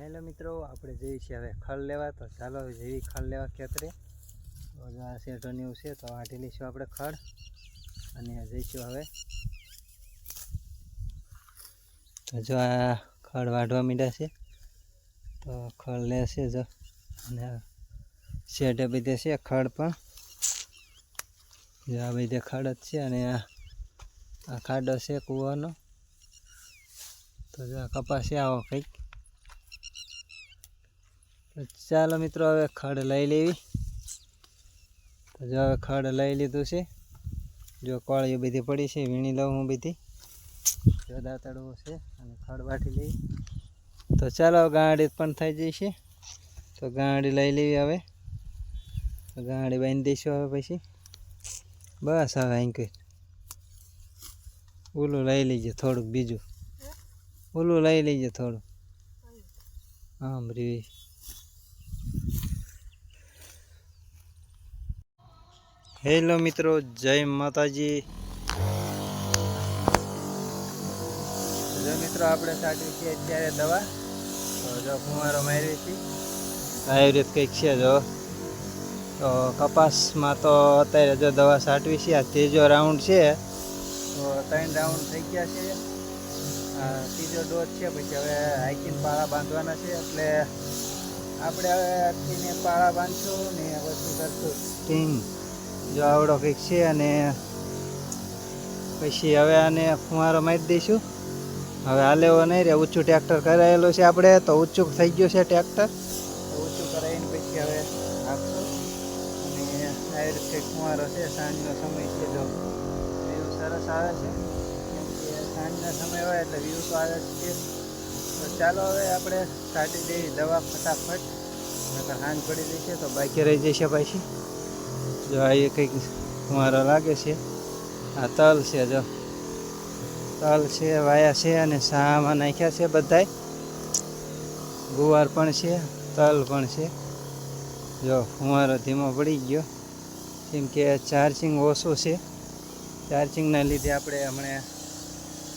Hello મિત્રો, આપણે જઈએ છીએ હવે ખડ લેવા. તો ચાલો જેવી ખડ લેવા ખેતરે. આ શેઠોની એવું છે, તો વાટી લઈશું આપણે ખડ અને જઈશું હવે. તો જો આ ખડ વાઢવા માંડ્યા છે, તો ખડ લેશે જો. અને શેઠે બધે છે ખડ પણ. જો આ બધે ખડ જ છે અને આ ખાડો છે કૂવાનો. તો જો આ કપાસ આવો કંઈક. ચાલો મિત્રો, હવે ખડ લઈ લેવી. તો જો હવે ખડ લઈ લીધું છે. જો કોળીઓ બધી પડી છે, વીણી લઉં હું બધી. જો દાંતડવું છે અને ખડ વાટી લઈ તો ચાલો ગાડી પણ થઈ જશે તો ગાડી લઈ લેવી હવે. ગાડી બાંધી દઈશું હવે પછી. બસ હવે અહીં કંઈ ઓલું લઈ લેજે થોડુંક બીજું. ઓલું લઈ લેજે થોડું આમ રી હેલો મિત્રો જય માતાજી. જો મિત્રો આપણે સાચવી છીએ અત્યારે દવા. તો જો ફુવારો મારી છે. આયુર્વેદ કંઈક છે જો. તો કપાસમાં તો અત્યારે જો દવા સાટવી છે આ ત્રીજો રાઉન્ડ છે. તો ત્રણ રાઉન્ડ થઈ ગયા છે. ત્રીજો ડોઝ છે પછી હવે હાઈકીન પાળા બાંધવાના છે. એટલે આપણે હવે આખીને પાળા બાંધશું ને વસ્તુ કરશું. જો આવડો કંઈક છે અને પછી હવે આને ફુવારો મારી દઈશું. હવે આ લેવો નહીં રે ઊંચું ટ્રેક્ટર કરાયેલું છે આપણે, તો ઊંચું થઈ ગયું છે ટ્રેક્ટર. તો ઊંચું કરાવીને પછી હવે આપશું. અને આવી રીતે ફુવારો છે, સાંજનો સમય છે જો. વ્યૂ સરસ આવે છે. કેમ કે સાંજના સમય હોય એટલે વ્યૂ તો આવે છે. તો ચાલો હવે આપણે કાઢી દઈએ દવા ફટાફટ. નકર હાંજ પડી જશે તો બાકી રહી જશે પાછી. જો આ એ કંઈક ફુવારો લાગે છે. આ તલ છે જો. તલ છે, વાયા છે અને સામાં નાખ્યા છે બધાય. ગુવાર પણ છે, તલ પણ છે. જો ફુવારો ધીમો પડી ગયો. કેમ કે ચાર્જિંગ ઓછું છે. ચાર્જિંગના લીધે આપણે હમણાં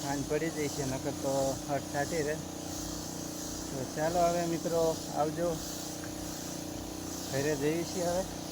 સાંજ પડી જઈ છે, નકર તો હટ થાતી રહે. તો ચાલો હવે મિત્રો, આવજો. ઘરે જઈએ છીએ હવે.